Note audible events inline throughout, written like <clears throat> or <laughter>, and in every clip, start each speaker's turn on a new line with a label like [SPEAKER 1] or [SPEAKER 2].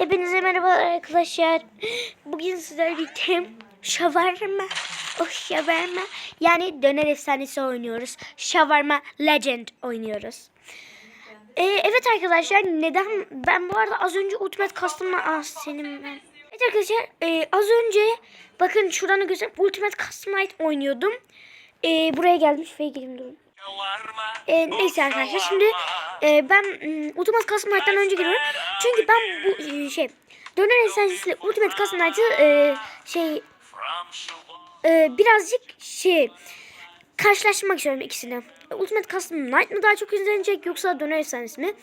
[SPEAKER 1] Hepinize merhaba arkadaşlar. Bugün sizlerle birlikte şavarma, o şavarma yani döner efsanesi oynuyoruz. Şavarma Legend oynuyoruz. Ee, evet arkadaşlar neden ben bu arada az önce Ultimate Custom'la ah senin ben. Evet arkadaşlar e, az önce bakın şuradan göstereyim Ultimate Custom Night oynuyordum. E, buraya gelmiş ve gireyim durun. E, neyse arkadaşlar şimdi e, ben mm, Ultimate Custom Night'tan önce giriyorum. Çünkü ben bu e, şey Döner Esensi'yle Ultimate Custom Night'ı e, şey e, birazcık şey karşılaştırmak istiyorum ikisini. Ultimate Custom Night mı daha çok izlenecek yoksa Döner Esensi mi?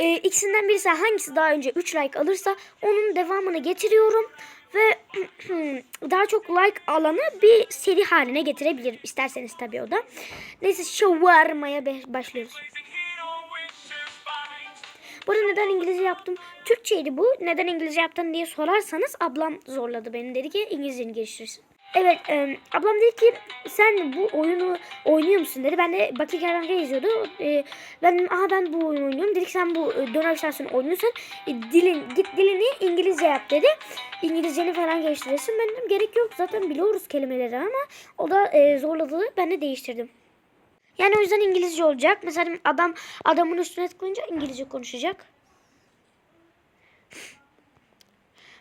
[SPEAKER 1] E, ikisinden birisi hangisi daha önce 3 like alırsa onun devamını getiriyorum ve <clears throat> daha çok like alanı bir seri haline getirebilirim isterseniz tabii o da. Neyse şavarmaya başlıyoruz. Bu arada neden İngilizce yaptım? Türkçeydi bu. Neden İngilizce yaptın diye sorarsanız ablam zorladı beni. Dedi ki İngilizceni geliştirirsin. Evet e, ablam dedi ki sen bu oyunu oynuyor musun dedi. Ben de Baki Kervanka yazıyordu. E, ben dedim aha ben bu oyunu oynuyorum. Dedi ki sen bu e, döner şansını oynuyorsan e, dilin, git dilini İngilizce yap dedi. İngilizceni falan geliştirirsin. Ben dedim gerek yok zaten biliyoruz kelimeleri ama o da e, zorladı. Ben de değiştirdim. Yani o yüzden İngilizce olacak. Mesela adam adamın üstüne tıklayınca İngilizce konuşacak. <laughs>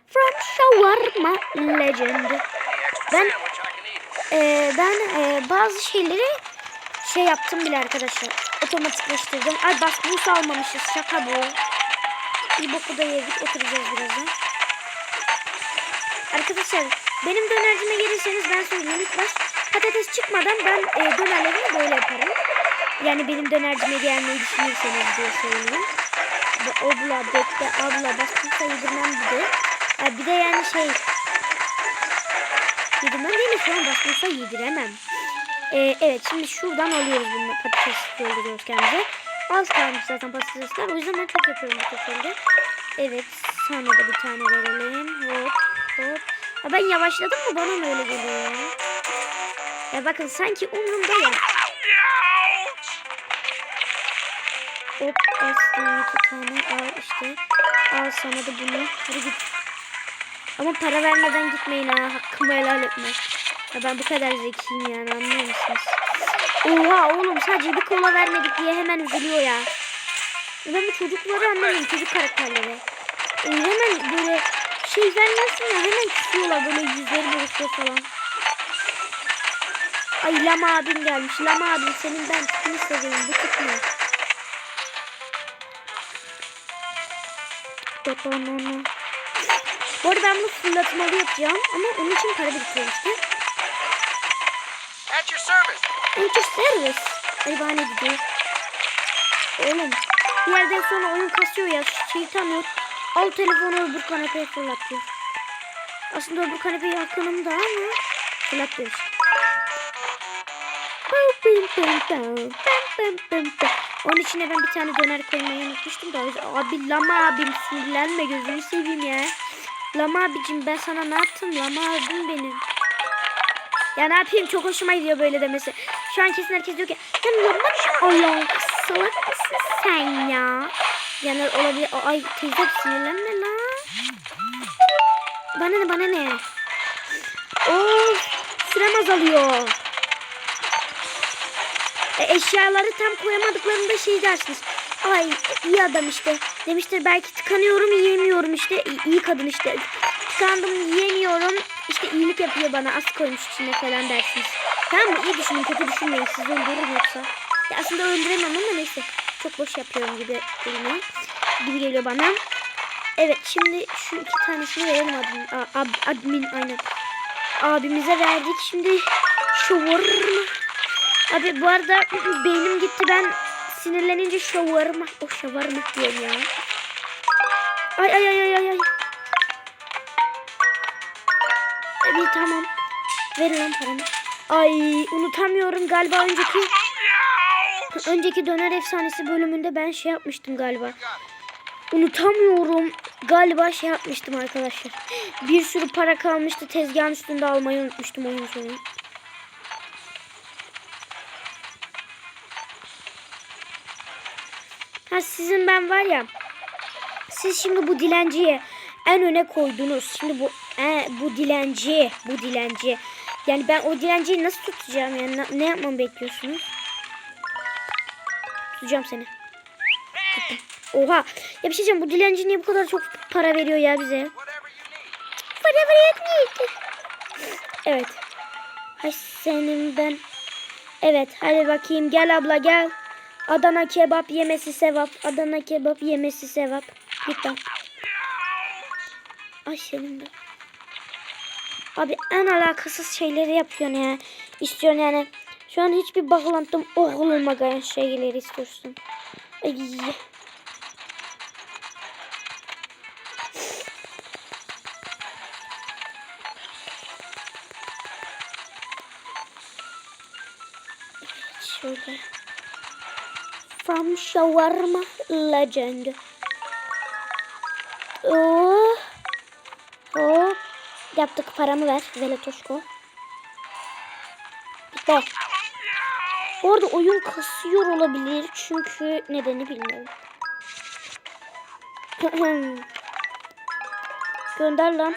[SPEAKER 1] From Shawarma Legend. Ben e, ben e, bazı şeyleri şey yaptım bile arkadaşlar. Otomatikleştirdim. Ay bak bu almamışız. Şaka bu. Bir boku da yedik. Oturacağız birazdan. Arkadaşlar benim dönercime gelirseniz ben söyleyeyim ilk baş patates çıkmadan ben e, dönerlerimi böyle yaparım. Yani benim dönercime gelmeyi düşünüyorsanız diye söyleyeyim. Bu Abla, bekle, abla, başka yedirmem bir de. Ha, bir de yani şey yedirmem değil mi? Şu an basmasa yediremem. E, evet şimdi şuradan alıyoruz bunu. Patates dolduruyoruz kendimize. Az kalmış zaten patatesler. O yüzden ben çok yapıyorum bu şekilde. Evet sana da bir tane verelim. Hop hop. Ha, ben yavaşladım mı bana mı öyle geliyor ya? Ya bakın sanki umurumda ya. Hop bastım iki tane al işte. Al sana da bunu. Hadi git. Ama para vermeden gitmeyin ha. Hakkımı helal etme. Ya ben bu kadar zekiyim yani anlıyor musunuz? Oha oğlum sadece bir kola vermedik diye hemen üzülüyor ya. Ben bu çocukları anlamıyorum çocuk karakterleri. Ee, hemen böyle şey vermezsin ya hemen küsüyorlar böyle yüzleri buruşuyor falan. Ay Lama abim gelmiş. Lama abim senin ben tipini seveyim. Bu tip? Dotononu. Bu arada ben bunu fırlatmalı yapacağım ama onun için para biriktiriyorum işte.
[SPEAKER 2] At your service.
[SPEAKER 1] Enter service. Ay bana ne gidiyor? Oğlum bir yerden sonra oyun kasıyor ya. Şeytan yok. Al telefonu öbür kanepeye fırlat diyor. Aslında öbür kanepe yakınımda ama fırlat diyor işte. Onun içine ben bir tane döner koymayı unutmuştum da. Abi lama abim sinirlenme gözünü seveyim ya. Lama abicim ben sana ne yaptım lama abim benim. Ya ne yapayım çok hoşuma gidiyor böyle demesi. Şu an kesin herkes diyor ki ya lama Allah salak mısın sen ya. Yani olabilir. Ay teyze sinirlenme la. Bana ne bana ne. Of sürem azalıyor. E, eşyaları tam koyamadıklarında şey dersiniz. Ay iyi adam işte. Demiştir belki tıkanıyorum yiyemiyorum işte. İyi, iyi kadın işte. Tıkandım yiyemiyorum. İşte iyilik yapıyor bana az koymuş içine falan dersiniz. Tamam mı? İyi düşünün kötü düşünmeyin. Sizi öldürürüm yoksa. Ya aslında öldüremem ama neyse. Çok boş yapıyorum gibi geliyor. Gibi geliyor bana. Evet şimdi şu iki tanesini verelim admin. A, ab- admin aynen. Abimize verdik. Şimdi şavarma. Abi bu arada beynim gitti ben sinirlenince şavarma. O şavarma diyorum ya. Ay ay ay ay ay. Evet tamam. Ver lan paramı. Ay unutamıyorum galiba önceki önceki döner efsanesi bölümünde ben şey yapmıştım galiba. Unutamıyorum. Galiba şey yapmıştım arkadaşlar. Bir sürü para kalmıştı. Tezgahın üstünde almayı unutmuştum oyun sonu. Sizin ben var ya. Siz şimdi bu dilenciye en öne koydunuz. Şimdi bu e, bu dilenci, bu dilenci. Yani ben o dilenciyi nasıl tutacağım yani ne, ne yapmamı bekliyorsunuz? Tutacağım seni. Oha. Ya bir şey diyeceğim bu dilenci niye bu kadar çok para veriyor ya bize? Para veriyor Evet. Hay senin ben. Evet hadi bakayım gel abla gel. Adana kebap yemesi sevap. Adana kebap yemesi sevap. Git lan. Abi en alakasız şeyleri yapıyorsun ya. İstiyorsun yani. Şu an hiçbir bağlantım olmayan şeyleri istiyorsun. Ay. Şöyle. From Shawarma Legend. Oh. Hop. Yaptık paramı ver. Veletoşko. Bak. Orada oyun kasıyor olabilir. Çünkü nedeni bilmiyorum. <clears throat> Gönder lan.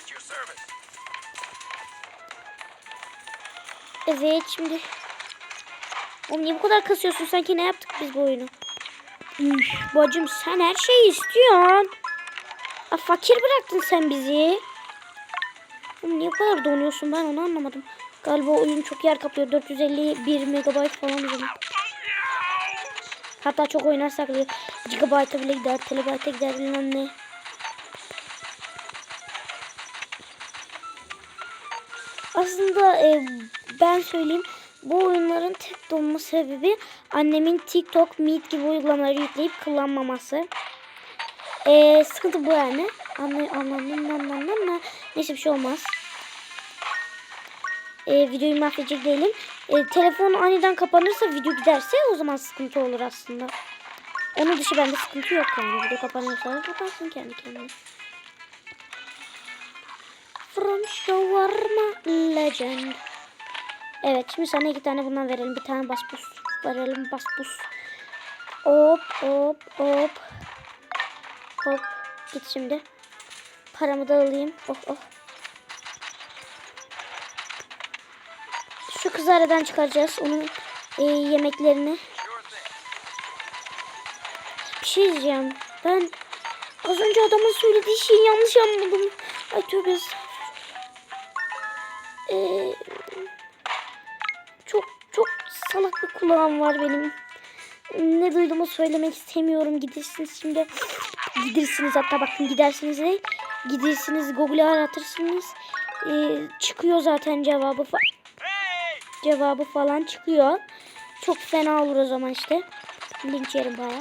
[SPEAKER 1] Evet şimdi. Oğlum niye bu kadar kasıyorsun sanki ne yaptık biz bu oyunu? Üf, bacım sen her şeyi istiyorsun. Aa, fakir bıraktın sen bizi. Oğlum niye bu kadar donuyorsun ben onu anlamadım. Galiba oyun çok yer kaplıyor. 451 megabayt falan zaman. Hatta çok oynarsak bile gigabayta bile gider, telebayta gider bilmem ne. Aslında e, ben söyleyeyim bu oyunların tek donma sebebi annemin TikTok, Meet gibi uygulamaları yükleyip kullanmaması. E, sıkıntı bu yani. Anne, anladım, anladım, Neyse bir şey olmaz. E, videoyu mahvedecek değilim. E, telefon aniden kapanırsa video giderse o zaman sıkıntı olur aslında. Onun dışı bende sıkıntı yok yani. Video kapanırsa kapansın kendi kendine. From Shawarma Legend. Evet şimdi sana iki tane bundan verelim. Bir tane bas bus. Verelim bas bus. Hop hop hop. Hop. Git şimdi. Paramı da alayım. Oh oh. Şu kızı aradan çıkaracağız. Onun e, yemeklerini. Bir şey diyeceğim. Ben az önce adamın söylediği şeyi yanlış anladım. Ay tövbe ee, kulağım var benim. Ne duyduğumu söylemek istemiyorum. Gidersiniz şimdi. Gidersiniz hatta bakın gidersiniz de. Gidersiniz Google'a aratırsınız. Ee, çıkıyor zaten cevabı fa cevabı falan çıkıyor. Çok fena olur o zaman işte. Linç yerim baya.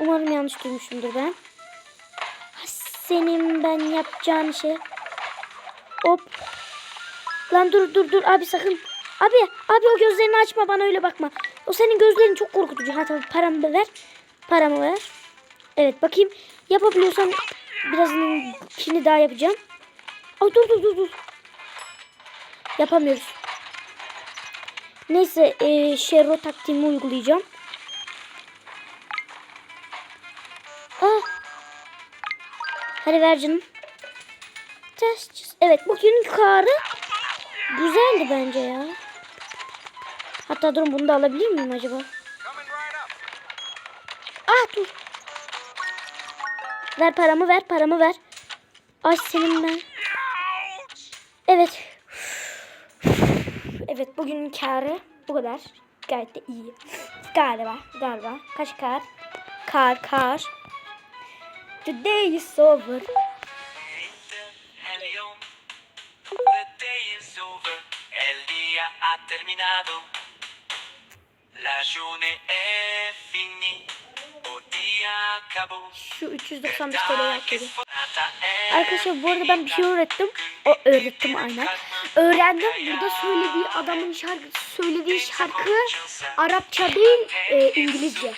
[SPEAKER 1] Umarım yanlış duymuşumdur ben. Senin ben yapacağın şey. Hop. Lan dur dur dur abi sakın. Abi abi o gözlerini açma bana öyle bakma. O senin gözlerin çok korkutucu. Ha tamam paramı da ver. Paramı ver. Evet bakayım. Yapabiliyorsan birazını kini daha yapacağım. Ay dur dur dur dur. Yapamıyoruz. Neyse e, Şerro taktiğimi uygulayacağım. Ah. Hadi ver canım. Test. Evet bugün karı güzeldi bence ya. Hatta durun bunu da alabilir miyim acaba? Ah dur. Ver paramı ver paramı ver. Ay senin ben. Evet. Evet bugünün karı bu kadar. Gayet de iyi. Galiba galiba. Kaç kar? Kar kar. Today is over.
[SPEAKER 2] El día ha terminado.
[SPEAKER 1] Şu 395
[SPEAKER 2] TL'ye atladı.
[SPEAKER 1] Arkadaşlar bu arada ben bir şey öğrettim. O öğrettim aynen. Öğrendim. Burada söylediği adamın şarkı söylediği şarkı Arapça değil e, İngilizce.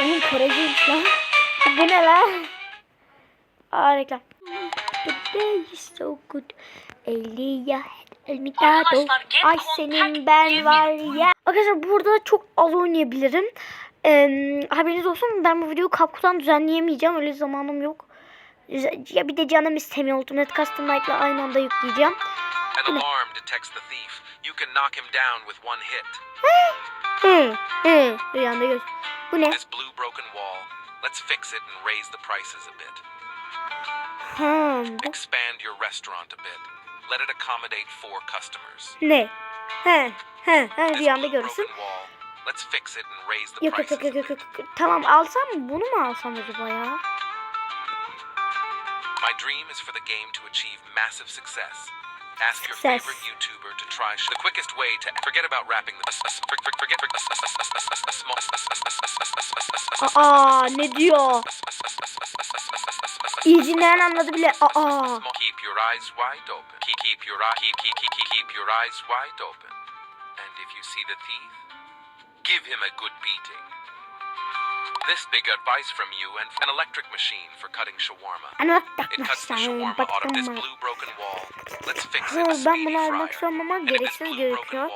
[SPEAKER 1] Onun Korece'ymiş lan. Bu ne lan? Aa reklam. Today is so good. Elia el mikado. Ay senin ben var ya. Arkadaşlar burada çok az oynayabilirim. Ee, haberiniz olsun ben bu videoyu kapkudan düzenleyemeyeceğim. Öyle zamanım yok. Ya bir de canım istemiyor Ultimate Custom Night'la aynı anda yükleyeceğim.
[SPEAKER 3] An alarm detects the thief. You can knock him down with one hit.
[SPEAKER 1] Hı hı. Göz. Bu ne?
[SPEAKER 3] This blue broken wall. Let's fix it and raise the prices a bit.
[SPEAKER 1] Bu
[SPEAKER 3] Expand your restaurant a bit. Let it accommodate four customers.
[SPEAKER 1] ne? He he he
[SPEAKER 3] This
[SPEAKER 1] rüyamda
[SPEAKER 3] blue
[SPEAKER 1] görürsün.
[SPEAKER 3] broken wall. Let's fix it and raise the
[SPEAKER 1] Yok yok
[SPEAKER 3] prices
[SPEAKER 1] yok
[SPEAKER 3] a
[SPEAKER 1] yok yok. yok. Tamam alsam mı? Bunu mu alsam acaba ya?
[SPEAKER 3] My dream is for the game to achieve massive success. Ask your
[SPEAKER 1] Success.
[SPEAKER 3] favorite YouTuber to try sh- the quickest way to forget about wrapping the forget forget
[SPEAKER 1] Aa ne diyor? Dinleyen anladı bile. Aa.
[SPEAKER 3] Keep your eyes wide open. Keep keep your eye keep keep keep keep your eyes wide open. And if you see the thief, give him a good beating. This big advice from you and an electric machine for cutting shawarma. It cuts the shawarma out of this blue broken wall. Let's fix it.
[SPEAKER 1] Ha,
[SPEAKER 3] a
[SPEAKER 1] ben bunu almak istiyorum ama gereksiz gözüküyor.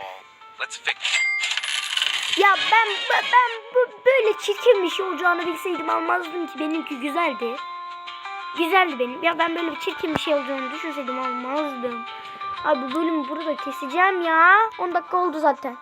[SPEAKER 3] let's fix
[SPEAKER 1] Ya ben ben, ben böyle çirkin bir şey olacağını bilseydim almazdım ki benimki güzeldi. Güzeldi benim. Ya ben böyle bir çirkin bir şey olacağını düşünseydim almazdım. Abi bu bölümü burada keseceğim ya. 10 dakika oldu zaten.